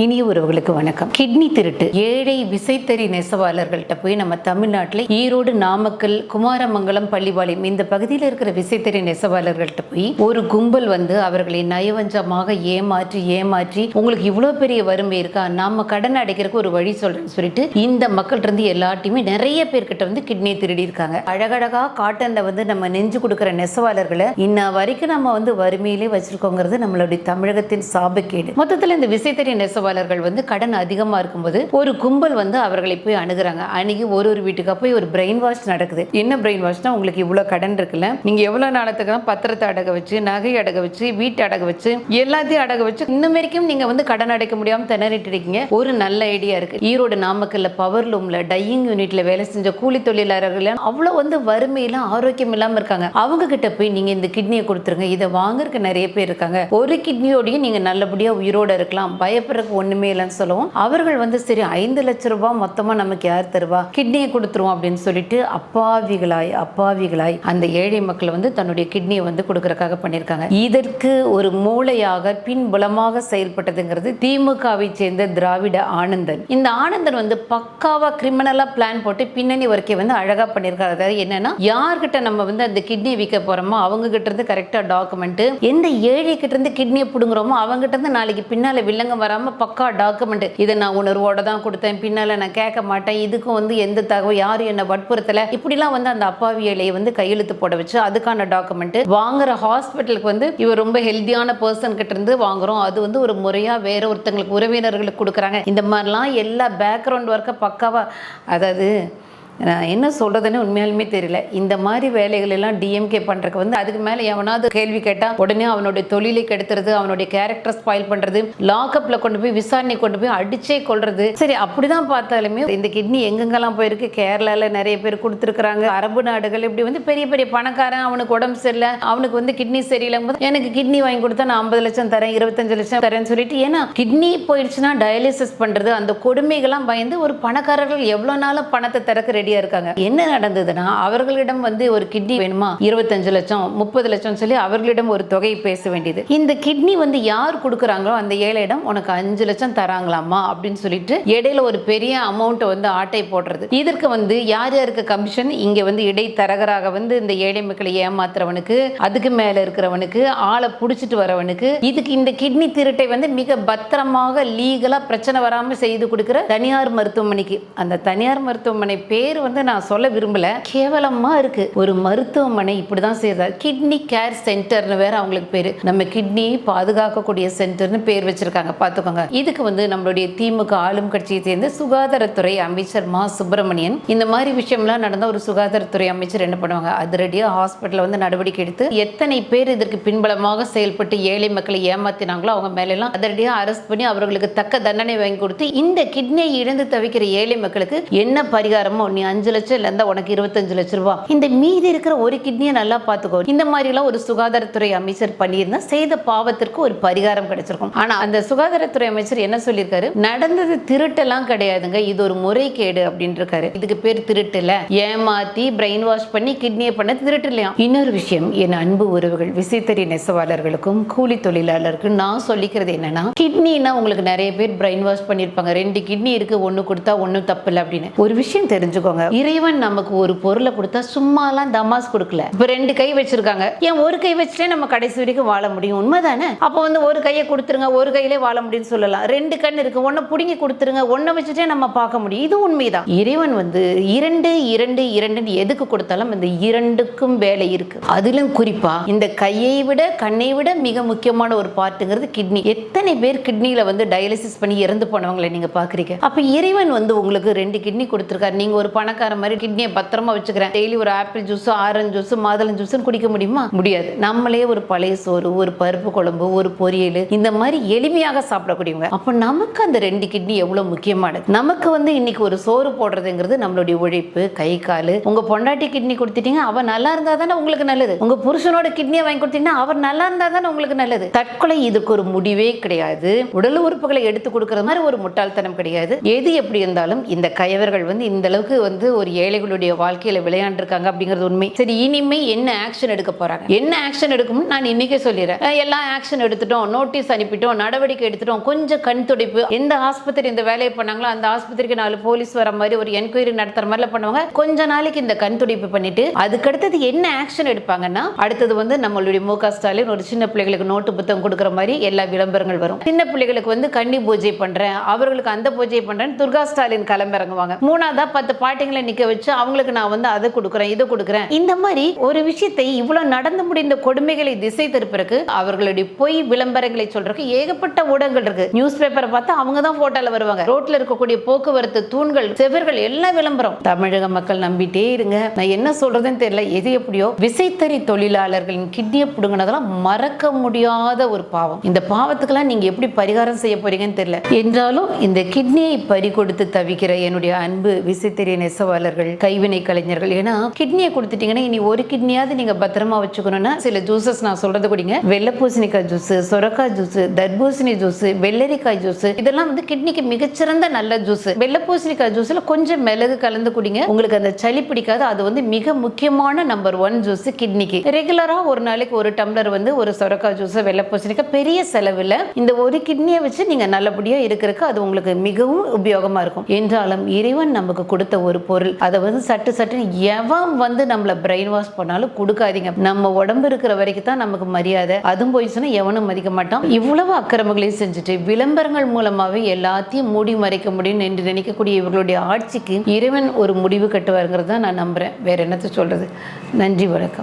இனிய உறவுகளுக்கு வணக்கம். கிட்னி திருட்டு. ஏழை விசைத்தறி நெசவாளர்கள்ட்ட போய் நம்ம தமிழ்நாட்டில் ஈரோடு நாமக்கல் குமாரமங்கலம் பள்ளிபாளையம் இந்த பகுதியில் இருக்கிற விசைத்தறி நெசவாளர்கள்ட்ட போய் ஒரு கும்பல் வந்து அவர்களை நயவஞ்சமாக ஏமாற்றி ஏமாற்றி உங்களுக்கு இவ்வளோ பெரிய வறுமை இருக்கா? நாம கடன் அடைக்கிறதுக்கு ஒரு வழி சொல்றேன்னு சொல்லிட்டு இந்த மக்கள்கிட்ட இருந்து எல்லாத்தையுமே நிறைய பேர்கிட்ட வந்து கிட்னியை திருடி இருக்காங்க. அழகழகா காட்டன்ல வந்து நம்ம நெஞ்சு கொடுக்குற நெசவாளர்களை இன்ன வரைக்கும் நம்ம வந்து வறுமையிலே வச்சிருக்கோங்கிறது நம்மளுடைய தமிழகத்தின் சாபக்கேடு. மொத்தத்தில் இந்த விசைத்தறி நெசவாளர்கள் வந்து கடன் அதிகமாக இருக்கும்போது ஒரு கும்பல் வந்து அவர்களை போய் அணுகுறாங்க. அணுகி ஒரு ஒரு வீட்டுக்காக போய் ஒரு பிரெயின் வாஷ் நடக்குது. என்ன பிரெயின் வாஷ்னா உங்களுக்கு இவ்வளோ கடன் இருக்குல்ல? நீங்க எவ்வளோ நாளத்துக்கு பத்திரத்தை அடக வச்சு நகை அடக வச்சு வீட்டை அடக வச்சு எல்லாத்தையும் அடக வச்சு இன்னும் வரைக்கும் நீங்க வந்து கடன் அடைக்க முடியாம திணறிட்டு இருக்கீங்க. ஒரு நல்ல ஐடியா இருக்கு. ஈரோடு நாமக்கல்ல பவர் லூம்ல டையிங் யூனிட்ல வேலை செஞ்ச கூலி தொழிலாளர்கள் அவ்வளோ வந்து வறுமையில ஆரோக்கியம் இல்லாம இருக்காங்க. அவங்க கிட்ட போய் நீங்க இந்த கிட்னியை கொடுத்துருங்க. இதை வாங்குறதுக்கு நிறைய பேர் இருக்காங்க. ஒரு கிட்னியோடையும் நீங்க நல்லபடியா உயிரோட இருக்கலாம். பயப்படுறதுக்கு ஒண்ணுமே இல்லைன்னு சொல்லுவோம். அவர்கள் வந்து சரி ஐந்து லட்ச ரூபாய் மொத்தமா நமக்கு யார் தருவா? கிட்னியை கொடுத்துருவோம் அப்படின்னு சொல்லிட்டு அப்பாவிகளாய் அப்பாவிகளாய் அந்த ஏழை மக்கள் வந்து தன்னுடைய கிட்னியை வந்து கொடுக்கறக்காக பண்ணியிருக்காங்க. இதற்கு ஒரு மூளையாக பின்புலமாக செயல்பட்டதுங்கிறது திமுகவை சேர்ந்த திராவிட ஆனந்தன். இந்த ஆனந்தன் வந்து பக்காவா கிரிமினலா பிளான் போட்டு பின்னணி ஒர்க்கை வந்து அழகா பண்ணியிருக்காரு. அதாவது என்னன்னா யார்கிட்ட நம்ம வந்து அந்த கிட்னி விற்க போறோமோ அவங்க கிட்ட இருந்து கரெக்டா டாக்குமெண்ட் எந்த ஏழை கிட்ட இருந்து கிட்னியை பிடுங்குறோமோ அவங்க கிட்ட இருந்து நாளைக்கு பின்னால வில்லங்க வராம பக்கா டாக்குமெண்ட் இதை நான் உணர்வோட தான் கொடுத்தேன். பின்னால நான் கேட்க மாட்டேன். இதுக்கும் வந்து எந்த தகவல் யாரும் என்ன வற்புறுத்தல? இப்படிலாம் வந்து அந்த அப்பாவி வந்து கையெழுத்து போட வச்சு அதுக்கான டாக்குமெண்ட் வாங்குற ஹாஸ்பிட்டலுக்கு வந்து இவர் ரொம்ப ஹெல்த்தியான பர்சன் கிட்ட இருந்து வாங்குறோம். அது வந்து ஒரு முறையா வேற ஒருத்தங்களுக்கு உறவினர்களுக்கு கொடுக்குறாங்க. இந்த மாதிரிலாம் எல்லா பேக்ரவுண்ட் ஒர்க்கை பக்காவா அதாவது நான் என்ன சொல்கிறதுன்னு உண்மையாலுமே தெரியல. இந்த மாதிரி வேலைகள் எல்லாம் டிஎம்கே பண்ணுறதுக்கு வந்து அதுக்கு மேலே எவனாவது கேள்வி கேட்டால் உடனே அவனுடைய தொழிலை கெடுத்துறது அவனுடைய கேரக்டர் ஸ்பாயில் பண்ணுறது லாக்அப்பில் கொண்டு போய் விசாரணை கொண்டு போய் அடிச்சே கொள்றது சரி அப்படிதான் பார்த்தாலுமே இந்த கிட்னி எங்கெங்கெல்லாம் போயிருக்கு? கேரளாவில் நிறைய பேர் கொடுத்துருக்குறாங்க. அரபு நாடுகள் இப்படி வந்து பெரிய பெரிய பணக்காரன் அவனுக்கு உடம்பு சரியில்லை அவனுக்கு வந்து கிட்னி சரியில்லைங்க போது எனக்கு கிட்னி வாங்கி கொடுத்தா நான் ஐம்பது லட்சம் தரேன் இருபத்தஞ்சு லட்சம் தரேன்னு சொல்லிட்டு ஏன்னா கிட்னி போயிடுச்சுன்னா டயாலிசிஸ் பண்ணுறது அந்த கொடுமைகள்லாம் பயந்து ஒரு பணக்காரர்கள் எவ்வளோ நாளும் பணத்தை திறக்கிற ரெடியா இருக்காங்க. என்ன நடந்ததுன்னா அவர்களிடம் வந்து ஒரு கிட்னி வேணுமா? இருபத்தஞ்சு லட்சம் முப்பது லட்சம் சொல்லி அவர்களிடம் ஒரு தொகையை பேச வேண்டியது. இந்த கிட்னி வந்து யார் கொடுக்குறாங்களோ அந்த ஏழையிடம் உனக்கு அஞ்சு லட்சம் தராங்களாமா அப்படின்னு சொல்லிட்டு இடையில ஒரு பெரிய அமௌண்ட்டை வந்து ஆட்டை போடுறது. இதற்கு வந்து யார் யாருக்கு கமிஷன் இங்க வந்து இடைத்தரகராக வந்து இந்த ஏழை மக்களை ஏமாத்துறவனுக்கு அதுக்கு மேல இருக்கிறவனுக்கு ஆளை புடிச்சிட்டு வரவனுக்கு இதுக்கு இந்த கிட்னி திருட்டை வந்து மிக பத்திரமாக லீகலா பிரச்சனை வராம செய்து கொடுக்கிற தனியார் மருத்துவமனைக்கு. அந்த தனியார் மருத்துவமனை பேர் வந்து நான் சொல்ல விரும்பல. கேவலமா இருக்கு. ஒரு மருத்துவமனை இப்படிதான் செய்யறாரு கிட்னி கேர் சென்டர்னு வேற அவங்களுக்கு பேரு. நம்ம கிட்னி பாதுகாக்கக்கூடிய சென்டர்னு பேர் வச்சிருக்காங்க. பார்த்துக்கோங்க இதுக்கு வந்து நம்மளுடைய திமுக ஆளும் கட்சியை சேர்ந்த சுகாதாரத்துறை அமைச்சர் மா. சுப்பிரமணியன் இந்த மாதிரி விஷயம்லாம் நடந்த ஒரு சுகாதாரத்துறை அமைச்சர் என்ன பண்ணுவாங்க? அதிரடியா ஹாஸ்பிட்டல் வந்து நடவடிக்கை எடுத்து எத்தனை பேர் இதற்கு பின்பலமாக செயல்பட்டு ஏழை மக்களை ஏமாத்தினாங்களோ அவங்க மேல எல்லாம் அதிரடியா அரெஸ்ட் பண்ணி அவர்களுக்கு தக்க தண்டனை வாங்கி கொடுத்து இந்த கிட்னியை இழந்து தவிக்கிற ஏழை மக்களுக்கு என்ன பரிகாரமோ நீ அஞ்சு லட்சம் இல்ல இருந்தா உனக்கு இருபத்தஞ்சு லட்சம் ரூபா. இந்த மீதி இருக்கிற ஒரு கிட்னியை நல்லா பார்த்துக்கோ இந்த மாதிரி எல்லாம் ஒரு சுகாதாரத்துறை அமைச்சர் பண்ணியிருந்தா செய்த பாவத்திற்கு ஒரு பரிகாரம் கிடைச்சிருக்கும். ஆனா அந்த சுகாதாரத்துறை அமைச்சர் என்ன சொல்லியிருக்காரு? நடந்தது திருட்டெல்லாம் கிடையாதுங்க. இது ஒரு முறைகேடு அப்படின்னு இருக்காரு இதுக்கு பேர் திருட்டு இல்ல ஏமாத்தி பிரெயின் வாஷ் பண்ணி கிட்னியை பண்ண திருட்டு இல்லையா இன்னொரு விஷயம் என் அன்பு உறவுகள் விசைத்தறி நெசவாளர்களுக்கும் கூலி தொழிலாளருக்கும் நான் சொல்லிக்கிறது என்னன்னா கிட்னினா உங்களுக்கு நிறைய பேர் பிரெயின் வாஷ் பண்ணியிருப்பாங்க. ரெண்டு கிட்னி இருக்கு ஒன்னு கொடுத்தா ஒன்றும் தப்பு இல்லை அப்படின்னு. ஒரு விஷயம் தெரிஞ்சுக்கோ. வச்சுக்கோங்க இறைவன் நமக்கு ஒரு பொருளை கொடுத்தா சும்மாலாம் தமாஸ் கொடுக்கல. இப்ப ரெண்டு கை வச்சிருக்காங்க. ஏன் ஒரு கை வச்சுட்டே நம்ம கடைசி வரைக்கும் வாழ முடியும்? உண்மைதானே? அப்போ வந்து ஒரு கையை கொடுத்துருங்க ஒரு கையிலே வாழ முடியும்னு சொல்லலாம். ரெண்டு கண் இருக்கு ஒன்னை பிடுங்கி கொடுத்துருங்க ஒன்னை வச்சுட்டே நம்ம பார்க்க முடியும். இது உண்மைதான். இறைவன் வந்து இரண்டு இரண்டு இரண்டுன்னு எதுக்கு கொடுத்தாலும் இந்த இரண்டுக்கும் வேலை இருக்கு. அதிலும் குறிப்பா இந்த கையை விட கண்ணை விட மிக முக்கியமான ஒரு பார்ட்டுங்கிறது கிட்னி எத்தனை பேர் கிட்னியில வந்து டயாலிசிஸ் பண்ணி இறந்து போனவங்களை நீங்க பாக்குறீங்க அப்ப இறைவன் வந்து உங்களுக்கு ரெண்டு கிட்னி கொடுத்துருக்காரு. நீங்க ஒரு பணக்கார மாதிரி கிட்னியை பத்திரமா வச்சுக்கிறேன். டெய்லி ஒரு ஆப்பிள் ஜூஸோ ஆரஞ்சு ஜூஸ் மாதுளம் ஜூஸ் குடிக்க முடியுமா? முடியாது. நம்மளே ஒரு பழைய சோறு ஒரு பருப்பு குழம்பு ஒரு பொரியல் இந்த மாதிரி எளிமையாக சாப்பிடக்கூடியவங்க. அப்ப நமக்கு அந்த ரெண்டு கிட்னி எவ்வளவு முக்கியமானது? நமக்கு வந்து இன்னைக்கு ஒரு சோறு போடுறதுங்கிறது நம்மளுடைய உழைப்பு கை கால். உங்க பொண்டாட்டி கிட்னி கொடுத்துட்டீங்க அவ நல்லா இருந்தா தானே உங்களுக்கு நல்லது. உங்க புருஷனோட கிட்னியை வாங்கி கொடுத்தீங்கன்னா அவர் நல்லா இருந்தா தானே உங்களுக்கு நல்லது. தற்கொலை இதுக்கு ஒரு முடிவே கிடையாது. உடல் உறுப்புகளை எடுத்து கொடுக்கறது மாதிரி ஒரு முட்டாள்தனம் கிடையாது. எது எப்படி இருந்தாலும் இந்த கயவர்கள் வந்து இந்த அளவுக்கு வந்து ஒரு ஏழைகளுடைய வாழ்க்கையில விளையாண்டுருக்காங்க அப்படிங்கிறது உண்மை. சரி இனிமே என்ன ஆக்ஷன் எடுக்க போறாங்க? என்ன ஆக்ஷன் எடுக்கும்னு நான் இன்னைக்கே சொல்லிடுறேன். எல்லாம் ஆக்ஷன் எடுத்துட்டோம் நோட்டீஸ் அனுப்பிட்டோம் நடவடிக்கை எடுத்துட்டோம் கொஞ்சம் கண் துடைப்பு. எந்த ஆஸ்பத்திரி இந்த வேலையை பண்ணாங்களோ அந்த ஆஸ்பத்திரிக்கு நாலு போலீஸ் வர மாதிரி ஒரு என்கொயரி நடத்துற மாதிரிலாம் பண்ணுவாங்க. கொஞ்ச நாளைக்கு இந்த கண் துடைப்பு பண்ணிட்டு அதுக்கடுத்தது என்ன ஆக்ஷன் எடுப்பாங்கன்னா அடுத்தது வந்து நம்மளுடைய மு க ஸ்டாலின் ஒரு சின்ன பிள்ளைகளுக்கு நோட்டு புத்தகம் கொடுக்குற மாதிரி எல்லா விளம்பரங்கள் வரும். சின்ன பிள்ளைகளுக்கு வந்து கன்னி பூஜை பண்றேன் அவர்களுக்கு அந்த பூஜை பண்றேன் துர்கா ஸ்டாலின் கிளம்பிறங்குவாங்க மூணாவதா பத்து பாட்டிங்களை நிற்க வச்சு அவங்களுக்கு நான் வந்து அதை கொடுக்குறேன் இதை கொடுக்குறேன். இந்த மாதிரி ஒரு விஷயத்தை இவ்வளவு நடந்து முடிந்த கொடுமைகளை திசை திருப்பறதுக்கு அவர்களுடைய பொய் விளம்பரங்களை சொல்றதுக்கு ஏகப்பட்ட ஊடகங்கள் இருக்கு. நியூஸ் பேப்பரை பார்த்தா அவங்க தான் போட்டோல வருவாங்க. ரோட்ல இருக்கக்கூடிய போக்குவரத்து தூண்கள் செவர்கள் எல்லாம் விளம்பரம். தமிழக மக்கள் நம்பிட்டே இருங்க. நான் என்ன சொல்றதுன்னு தெரியல. எது எப்படியோ விசைத்தறி தொழிலாளர்களின் கிட்னியை பிடுங்கினதெல்லாம் மறக்க முடியாத ஒரு பாவம். இந்த பாவத்துக்கெல்லாம் நீங்க எப்படி பரிகாரம் செய்ய போறீங்கன்னு தெரியல. என்றாலும் இந்த கிட்னியை பறி கொடுத்து தவிக்கிற என்னுடைய அன்பு விசைத்தறி நெசவாளர்கள் கைவினை கலைஞர்கள். ஏன்னா கிட்னியை கொடுத்துட்டீங்கன்னா இனி ஒரு கிட்னியாவது நீங்க பத்திரமா வச்சுக்கணும்னா சில ஜூசஸ் நான் சொல்றது குடிங்க. வெள்ளை பூசணிக்காய் ஜூஸ் சொரக்காய் ஜூஸ் தர்பூசணி ஜூஸ் வெள்ளரிக்காய் ஜூஸ் இதெல்லாம் வந்து கிட்னிக்கு மிகச்சிறந்த நல்ல ஜூஸ் வெள்ளை பூசணிக்காய் ஜூஸ்ல கொஞ்சம் மிளகு கலந்து குடிங்க. உங்களுக்கு அந்த சளி பிடிக்காது. அது வந்து மிக முக்கியமான நம்பர் ஒன் ஜூஸ் கிட்னிக்கு ரெகுலரா ஒரு நாளைக்கு ஒரு டம்ளர் வந்து ஒரு சொரக்காய் ஜூஸ் வெள்ளை பூசணிக்காய் பெரிய செலவில் இந்த ஒரு கிட்னியை வச்சு நீங்க நல்லபடியா இருக்கிறதுக்கு அது உங்களுக்கு மிகவும் உபயோகமா இருக்கும். என்றாலும் இறைவன் நமக்கு கொடுத்த ஒரு ஒரு பொருள். அதை வந்து சட்டு சட்டுன்னு எவன் வந்து நம்மளை பிரெயின் வாஷ் பண்ணாலும் கொடுக்காதீங்க. நம்ம உடம்பு இருக்கிற வரைக்கும் தான் நமக்கு மரியாதை. அதுவும் போயிடுச்சுன்னா எவனும் மதிக்க மாட்டான். இவ்வளவு அக்கிரமங்களையும் செஞ்சுட்டு விளம்பரங்கள் மூலமாகவே எல்லாத்தையும் மூடி மறைக்க முடியும் என்று நினைக்கக்கூடிய இவர்களுடைய ஆட்சிக்கு இறைவன் ஒரு முடிவு கட்டுவாருங்கிறத நான் நம்புகிறேன் வேற என்னத்தை சொல்கிறது நன்றி வணக்கம்.